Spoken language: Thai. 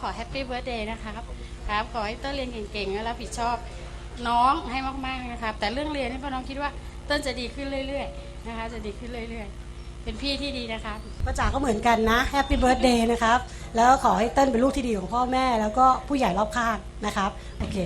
ขอแฮปปี้เบิร์ดเดย์นะครับครับขอให้เต้นเรียนเก่งๆและรับผิดชอบน้องให้มากๆนะครับ แต่เรื่องเรียนนี่พ่อน้องคิดว่าเต้นจะดีขึ้นเรื่อยๆนะคะ จะดีขึ้นเรื่อยๆ เป็นพี่ที่ดีนะครับป้าจ๋าก็เหมือนกันนะแฮปปี้เบิร์ดเดย์นะครับ แล้วขอให้เต้นเป็นลูกที่ดีของพ่อแม่ แล้วก็ผู้ใหญ่รอบข้างนะครับ โอเค